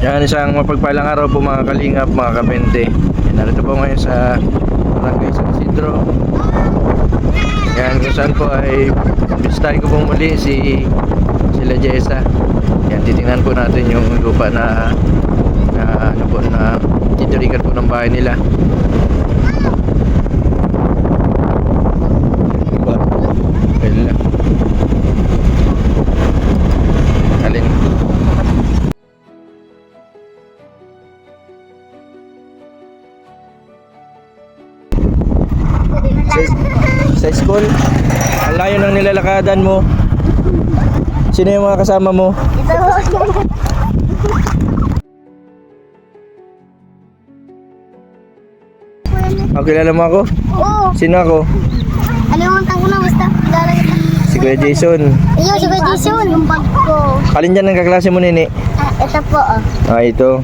Yan, isang mapagpalang araw po mga kalingap, mga kapente. Yan, narito po ngayon sa Barangay San Isidro. Yan, kung saan po ay bisitahin ko po muli si sila Jessa. Yan, titingnan po natin yung lupa na na ano po na titirikan po ng bahay nila. Sa, sa school, ang layo ng nilalakadan mo. Sino yung mga kasama mo? Oh, kilala mo ako? Oo. Sino ako? Alimutan ko na basta. Kilala kita. Si Kuya Jason. Iyo, si Kuya Jason. Yung bag ko. Alin dyan ang kaklase mo, Nini? Ah, ito po. Oh. Ah, ito.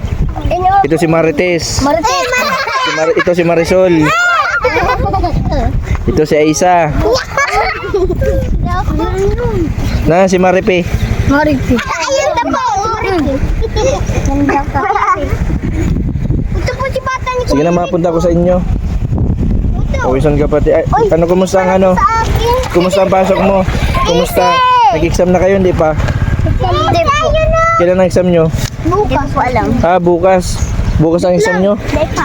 Ino. Ito si Marites. Marites. Si Mar- ito si Marisol. Ito si Aisa. Na, si Maripe. Marites. Ayun na po. Ganda ka. Ito po si bata ni Sige na, mapunta ko sa inyo. Pawisan ka pati. Ay, ano, kumusta ang ano? Kumusta ang pasok mo? Kumusta? Nag-exam na kayo, hindi pa? Hindi po. Kailan ang exam nyo? Bukas. Alam. Ah, bukas. Bukas ang exam nyo? Hindi pa.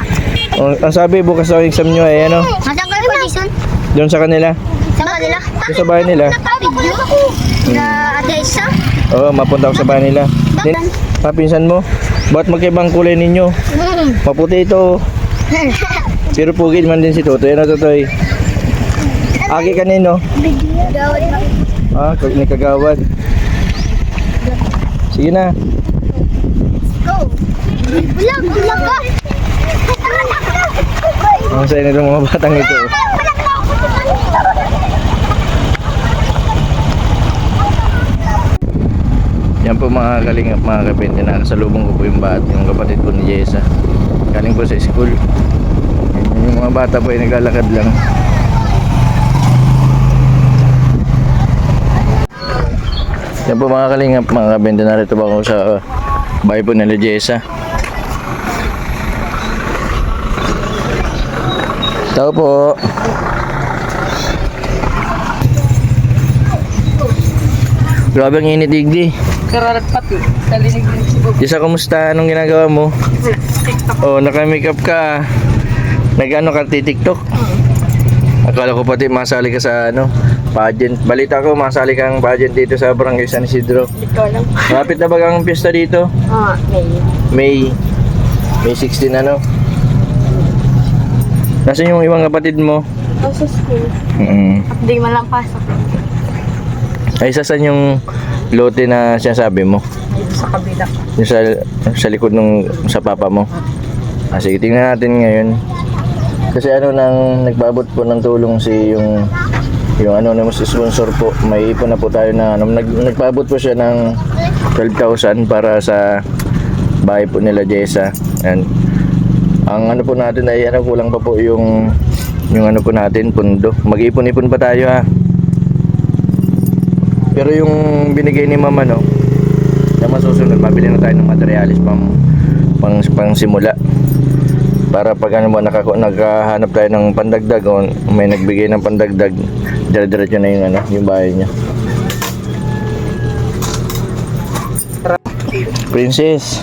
Oh, ang sabi, bukas ang exam nyo ay ano? Nasaan ka po, Jason? Doon sa kanila. Sa kanila? Doon sa bahay nila. Ako. Na Ate Isa? Oo, oh, mapunta ako sa bahay nila. Din, ah, mo? Ba't magkaibang kulay ninyo? Maputi ito. Pero pugid man din si Totoy. Ano, Totoy? Aki kanino? Ah, kag- ni Kagawad. Sige na. Go. Bulag, bulag ka. Ang saya nitong mga batang ito. Yan po mga kalingap mga kapente na kasalubong ko po yung bat, yung kapatid ko ni Jessa. Galing po sa school. Yung mga bata po ay naglalakad lang. Yan po mga kalingap mga kapente narito po ako sa bahay po nila Jessa. Tao po. Grabe ang init digdi. Kararat pati. Talinig din si Bob. Jessa, kumusta? Anong ginagawa mo? Oh, naka-makeup ka. Nag-ano ka, TikTok? Akala ko pati masali ka sa ano, pageant. Balita ko, masali kang pageant dito sa Barangay San Isidro. Ikaw lang. Malapit na ba ang piyesta dito? Ah, may. May May 16 ano? Nasaan yung ibang kapatid mo? Ikaw sa school. Mm. Hindi man lang pasok. Ay, saan yung lote na sinasabi mo? Dito sa kabila. Yung sa, sa likod nung sa papa mo. Ah, sige, tingnan natin ngayon. Kasi ano nang nagbabot po ng tulong si yung yung anonymous sponsor po. May ipon na po tayo na ano, nag, nagpabot po siya ng 12,000 para sa bahay po nila Jessa. And ang ano po natin ay ano kulang pa po yung yung ano po natin pundo. Mag-ipon-ipon pa tayo ha. Pero yung binigay ni mama no, na masusunod, mabili na tayo ng materialis pang pang, pang simula. Para pag ano ba nakako naghahanap tayo ng pandagdag o may nagbigay ng pandagdag, dire-diretso na yung ano, yung bahay niya. Princess,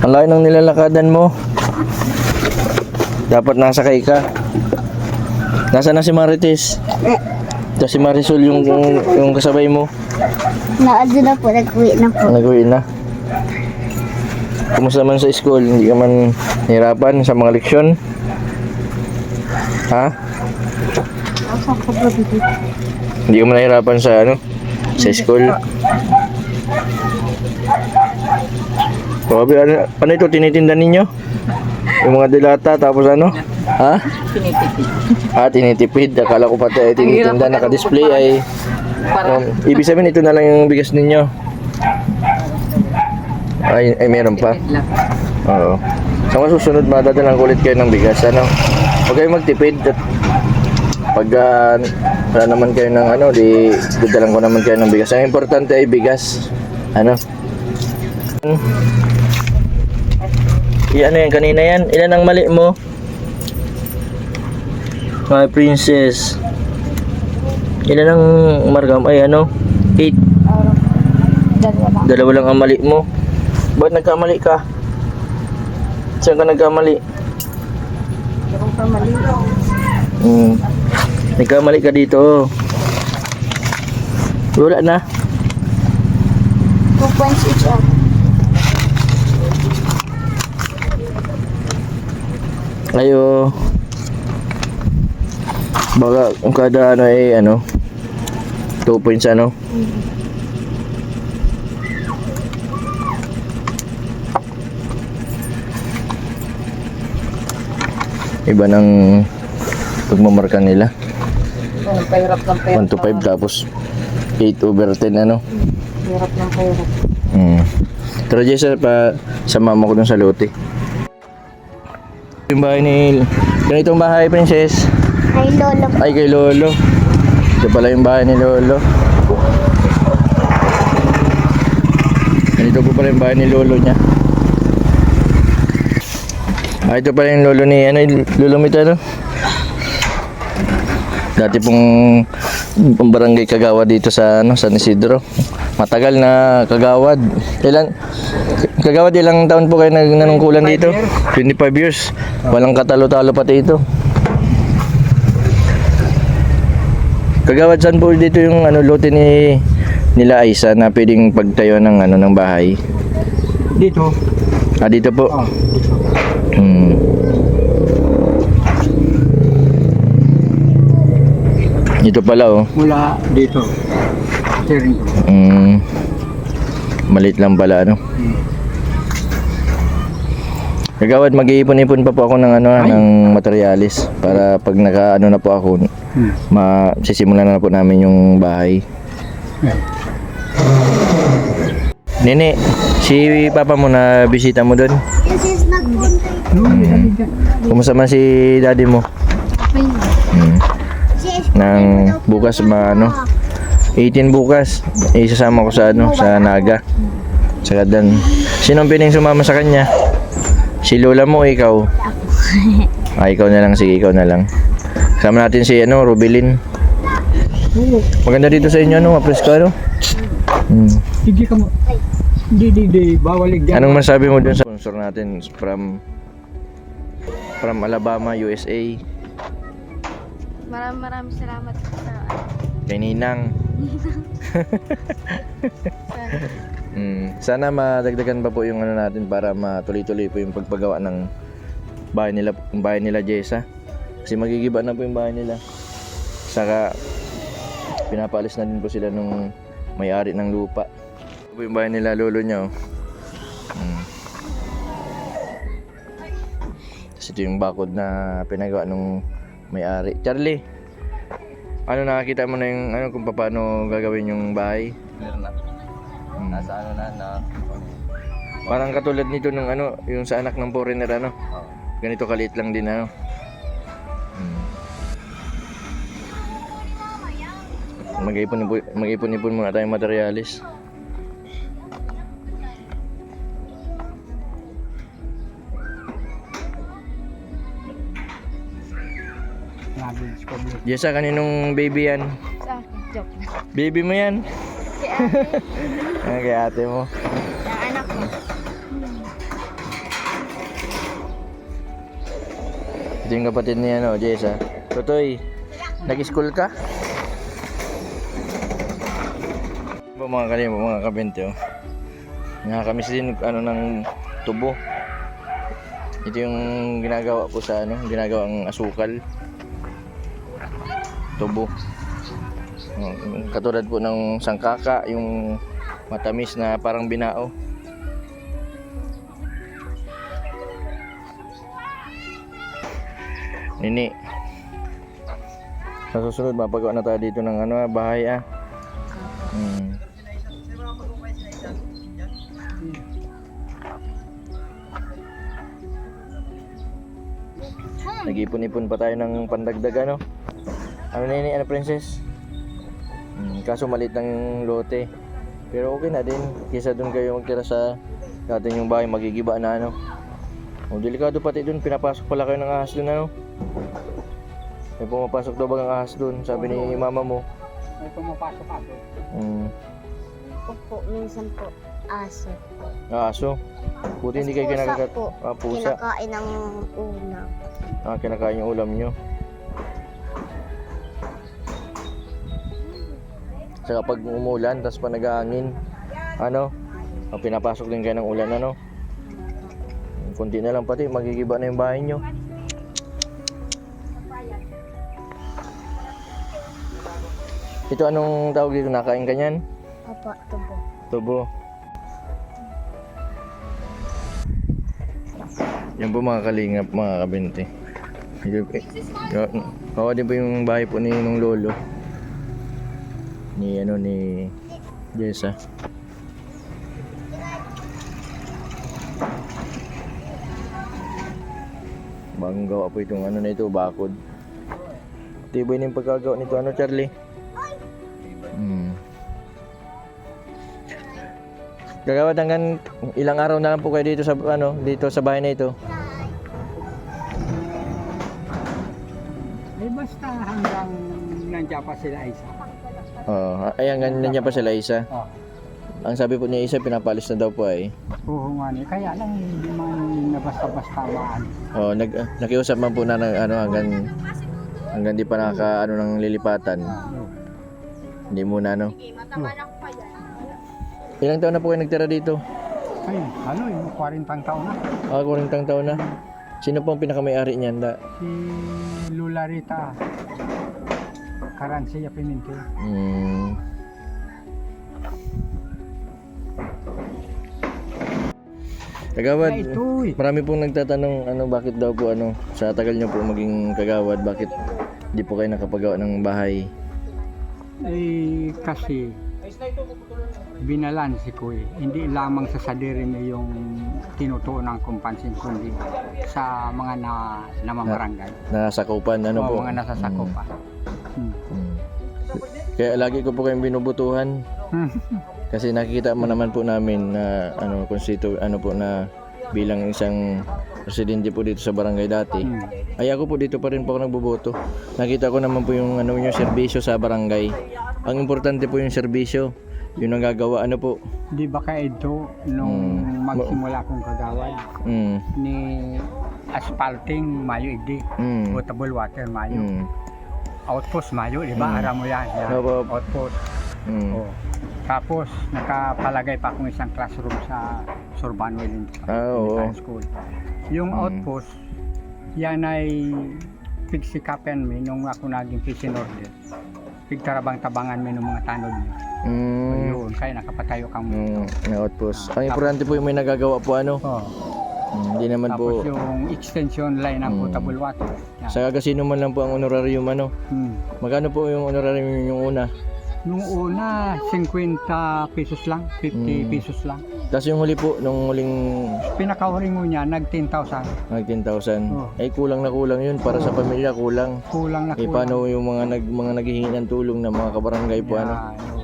ang layo ng nilalakadan mo. Dapat nasa kay ka. Nasa na si Marites? Ito si Marisol yung, yung, yung kasabay mo. Naadyo na po. Nag-uwi na po. Nag-uwi na. Kumusta man sa school? Hindi ka man nahirapan sa mga leksyon? Ha? Hindi ka man nahirapan sa ano? Sa school? Grabe, ano, ano ito? Tinitinda ninyo? Yung mga dilata, tapos ano? Ha? Tinitipid. Ah, tinitipid. Akala ko pati ay tinitinda. Naka-display ay... Para Um, ibig sabihin, ito na lang yung bigas ninyo. Ay, ay meron pa. Oo. Sa mga susunod, madadalang ko ulit kayo ng bigas. Ano? Huwag kayong magtipid. At pag wala naman kayo ng ano, di dadalang ko naman kayo ng bigas. Ang importante ay bigas. Ano? Yan, ano yan, kanina yan. Ilan ang mali mo? My princess. Ilan ang margam? Ay, ano? 8. Dalawa lang. Dalawa lang ang mali mo. Ba't nagkamali ka? Saan ka nagkamali? Yung pamali. Hmm. Nagkamali ka dito. Wala na. Two points each up. Ayo. Baka kung kada ano ay ano 2 points ano. Iba ng pagmamarka nila. Pahirap ng pahirap. 1 to 5 tapos 8 over 10 ano. Hirap ng pahirap. Hmm. Pero Jessa, pa sa mama ko dun sa lote. Yung bahay ni... Ganitong bahay, princess. Ay, lolo. Ay, kay Lolo. Ito pala yung bahay ni Lolo. Ganito po pala yung bahay ni Lolo niya. Ah, ito pala yung Lolo ni... Ano yung Lolo Mita, no? Dati pong barangay kagawad dito sa ano San Isidro. Matagal na kagawad. Ilan kagawad ilang taon po kayo nanungkulan dito? 25 years. Walang katalo-talo pati ito. Kagawad saan po dito yung ano lote ni nila Aisa na pwedeng pagtayo ng ano ng bahay. Dito. Ah dito po. Oh, dito. Hmm. Ito pala oh. Mula dito. Steering ko. Mm, malit lang pala ano. Kagawad, mag-iipon-ipon pa po ako ng ano, Ay. ng materialis para pag naka ano na po ako, Hmm. masisimulan na po namin yung bahay. Eh, Nene, si papa mo na bisita mo doon. Nagpunta. Hmm. Kumusta man si daddy mo? Hmm. Nang bukas ma ano, 18 bukas, isasama ko sa ano, sa Naga. Sa Kadan. Sinong pining sumama sa kanya? Si lola mo ikaw? Ah, ikaw na lang, sige, ikaw na lang. Kasama natin si ano, Rubilin. Maganda dito sa inyo, ano, mapresko, ano? Hmm. Hindi ka mo. Hindi, hindi, hindi. Bawalig dyan. Anong masabi mo dun sa sponsor natin from from Alabama, USA, Maraming maraming salamat sa kay Ninang? Mm, sana madagdagan pa po yung ano natin para matuloy-tuloy po yung pagpagawa ng bahay nila, bahay nila Jessa. Kasi magigiba na po yung bahay nila. Saka pinapalis na din po sila nung may-ari ng lupa. Ito yung bahay nila lolo niya. Oh. Mm. Ito yung bakod na pinagawa nung may-ari. Charlie, ano nakakita mo na yung ano kung paano gagawin yung bahay? Meron na. Mm. Nasa ano na, na, Parang katulad nito nung ano, yung sa anak ng foreigner ano. oh, Ganito kaliit lang din ano. Hmm. Mag-ipon mag-ipon-ipon muna tayong materialis. Dito. Jessa, kaninong baby yan? sa akin. Joke. Baby mo yan? Si ate, Ah, kay ate mo. ang anak ko. Ito yung kapatid ni ano, Jessa. Totoy, nag-school ka? Ba mga kalimo, mga kabente oh. Nakakamiss din ano ng tubo. Ito yung ginagawa ko sa ano, ginagawang asukal. Tubo. Yung katulad po ng sangkaka, yung matamis na parang binao. Nini. Sa susunod, mapagawa na tayo dito ng ano, ah, bahay ah. Hmm. Nag-ipon-ipon pa tayo ng pandagdag ano. Ano nini, ano princess? Hmm, kaso maliit lang yung lote. Pero okay na din. Kesa doon kayo magtira sa dati yung bahay magigiba na ano. Oh, delikado pati dun. Pinapasok pala kayo ng ahas dun, ano? May pumapasok daw bagang ahas dun, sabi ni mama mo. May pumapasok ako. Mm. Opo, minsan po. Aso. Ah, aso. Buti hindi kayo Pusa kinakagat. po. Ah, pusa. Kinakain ng una. Ah, kinakain yung ulam nyo. Saka pag umulan, tapos pa nag-aangin, ano, ah, pinapasok din kayo ng ulan, ano. Kunti na lang pati, magigiba na yung bahay nyo. Ito anong tawag dito? Nakain ka niyan? Opo, tubo. Tubo. Yan po mga kalingap, mga yung- Kawa din po yung bahay po ni nung lolo. Ni ano ni Jessa. Bagong gawa po itong ano na ito, bakod. Tibay na yung pagkagawa nito, ano Charlie? Hmm. Gagawad hanggang ilang araw na lang po kayo dito sa ano, dito sa bahay na ito. Eh basta hanggang nandiyan pa sila isa. Oo, ay hanggang nandiyan pa sila isa. Oh. Ang sabi po niya isa pinapalis na daw po ay. Oo nga ni. Kaya lang hindi man na basta-basta maan. Oh, nag ah, nakiusap man po na ng ano hanggang hanggang di pa naka ano ng lilipatan. Hindi muna ano. Ilang taon na po kayo nagtira dito? Ay, ano yung 40 taon na. Ah, 40 taon na. Sino po ang pinakamay-ari niyan? Da? Si Lula Rita. Karansiya Pimentel. Hmm. Kagawad, Ay, eh. marami pong nagtatanong ano bakit daw po ano sa tagal niyo po maging kagawad bakit di po kayo nakapagawa ng bahay. Eh, kasi binalansi ko eh. Hindi lamang sa sadiri mo yung tinutuunan kong pansin kundi sa mga na, namamarangay. Nasakupan ano o po. mga nasasakupan. Hmm. Kaya lagi ko po kayong binubutuhan kasi nakikita mo naman po namin na ano konstitu ano po na bilang isang presidente po dito sa barangay dati. Hmm. Ay ako po dito pa rin po ako nagboboto. Nakita ko naman po yung ano yung serbisyo sa barangay. Ang importante po yung serbisyo. Yun ang gagawa ano po. Di ba kaya ito nung Hmm. magsimula kong kagawad Mm. ni asphalting mayo igdi, Mm. potable water mayo, Mm. Outpost mayo, di ba? Hmm. Aram mo yan, yan. Opo. outpost. Mm. Oh. Tapos nakapalagay pa akong isang classroom sa Sorban Wellington Ah. Military School. Yung Mm. outpost, yan ay pigsikapan mi nung ako naging prison order. Pigtarabang-tabangan mi ng mga tanod mi. Mm. Yun, kaya nakapatayo kang Mm. outpost. Ang importante po yung may nagagawa po ano. Oh. Mm, Hindi naman Tapos po. yung extension line ng Mm. potable water. Yan. Sa kasino man lang po ang honorarium ano. Hmm. Magkano po yung honorarium yung una? Nung una, 50 pesos lang, 50 Mm. pesos lang. Tapos yung huli po, nung huling Pinakahuling mo niya, nag 10,000. nag 10,000. Oh. Ay kulang na kulang yun para sa pamilya kulang. Kulang na Eh kulang. paano yung mga nag mga naghihingi ng tulong ng mga kabarangay po ano? Yan, oh.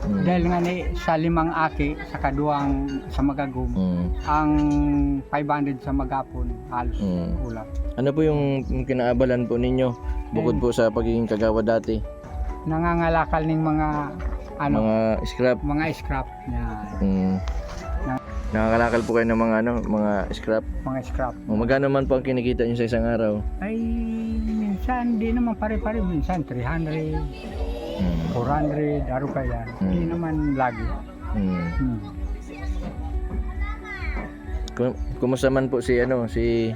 Mm. Dahil nga ni, sa limang aki, sa kaduang sa Magagum, Mm. ang 500 sa Magapon, halos Mm. kulang. Ano po yung kinaabalan po ninyo bukod Mm. po sa pagiging kagawa dati? Nangangalakal ng mga ano, Mga scrap. mga scrap. Yan, Mm. Na- Nakakalakal po kayo ng mga ano, mga scrap. mga scrap. O magkano man po ang kinikita niyo sa isang araw? Ay, minsan di naman pare-pare. Minsan 300, Mm. 400, aro kaya. Hindi Mm. naman lagi. Mm. Kum- Kumusta man po si ano, si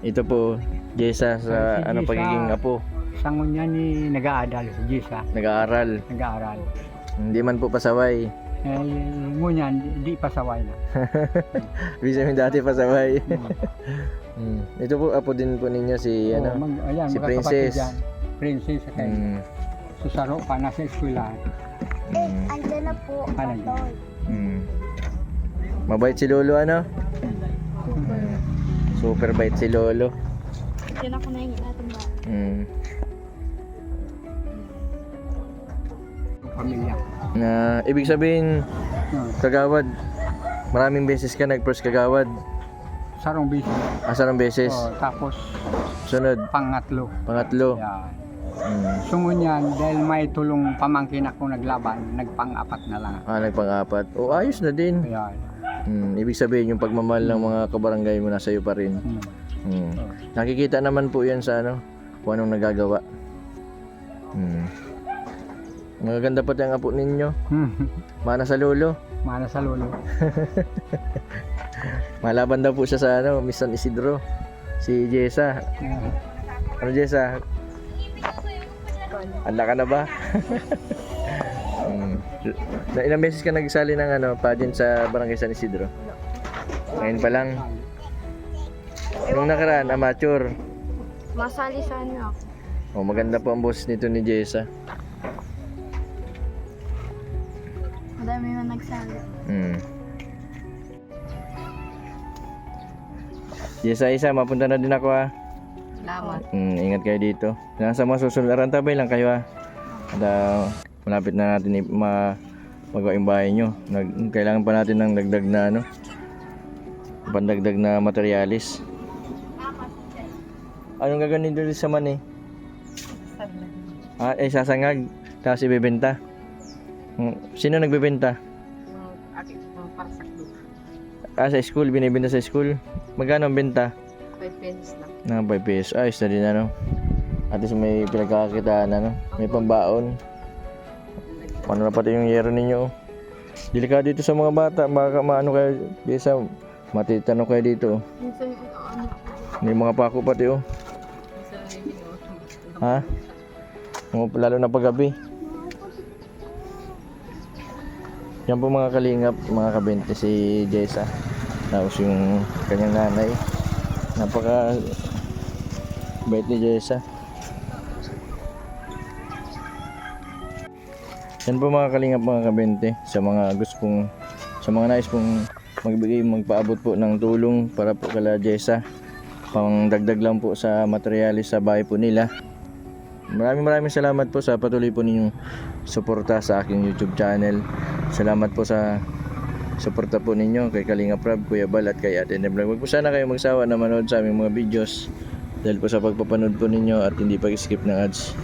ito po, Jessa sa si ano Jessa. pagiging apo, Sangon niya ni nag-aadal si Jisa, nag-aaral. nag-aaral. Hindi man po pasaway. Eh, ngunyan, di, di pasaway na. Bisa yung dati pasaway. mm. Ito po apo din po ninyo si ano. mag, ayan, si mga Princess. yan. Princess, okay. Mm. Susaro pa, nasa eskwelahan. Mm. Andyan na po. Ano yun? Tol. Mm. Mabait si Lolo ano? Mm. Super bait si Lolo. Diyan ako nahingi natin ba? Mm. Yung pamilya. Na ibig sabihin No. kagawad maraming beses ka nag-first kagawad. sarong bisis. Asarang beses. Oh, tapos Sunod, pangatlo. pangatlo. Yan. Mm. Sungon yan, dahil may tulong pamangkin ako naglaban, nagpang-apat na lang. Ah, nagpang-apat. O, ayos na din. Yan. Mm, ibig sabihin, yung pagmamahal ng mga kabarangay mo nasa iyo pa rin. Hmm. Mm. Nakikita naman po yan sa ano, kung anong nagagawa. Mm. Magaganda pati ang apo ninyo. Mana sa lolo. Mana sa lolo. Malaban daw po siya sa ano, Miss San Isidro. Si Jessa. Ano Jessa? Handa ka na ba? mm. Na ilang beses ka nagsali ng ano, pageant sa Barangay San Isidro? Ngayon pa lang. Nung nakaraan, amateur. Masali sana ako. Oh, maganda po ang boses nito ni Jessa. Madami na nagsali. Mm. Jessa, isa, mapunta na din ako ha. Salamat. Mm, ingat kayo dito. Nasa mga susunod na rantabay lang kayo ha. At ah, malapit na natin ma magawa yung bahay nyo. Nag, kailangan pa natin ng dagdag na ano, pandagdag na materialis. Anong gagawin dito sa mani? Ah, eh, sasangag. Tapos ibebenta. Mm, Sino nagbebenta? Ah, sa school. Binibenta sa school. Magkano ang benta? 5 pesos lang. Na 5 pesos. Ayos na din ano. At least may pinagkakakitaan ano. May pambaon. Paano na pati yung yero ninyo. Delikado dito sa mga bata. Baka maano kayo. Bisa matitanong kayo dito. Minsan, ano, May mga pako pati oh. Ha? Lalo na paggabi. Yan po mga kalingap, mga kabente si Jessa. Tapos yung kanyang nanay. Napaka bait ni Jessa. Yan po mga kalingap mga kabente sa mga gusto pong sa mga nais pong magbigay magpaabot po ng tulong para po kala Jessa pang dagdag lang po sa materialis sa bahay po nila. Maraming maraming salamat po sa patuloy po ninyong suporta sa aking YouTube channel. Salamat po sa suporta po ninyo kay Kalinga Prab, Kuya Bal at kay Ate Neblog. Huwag po sana kayo magsawa na manood sa aming mga videos dahil po sa pagpapanood po ninyo at hindi pag-skip ng ads.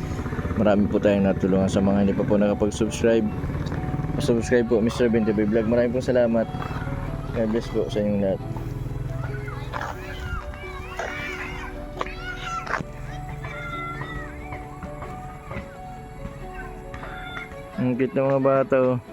Marami po tayong natulungan sa mga hindi pa po nakapag-subscribe. Subscribe po Mr. Bente Vlog. Maraming po salamat. God bless po sa inyong lahat. Ang cute ng mga bata oh.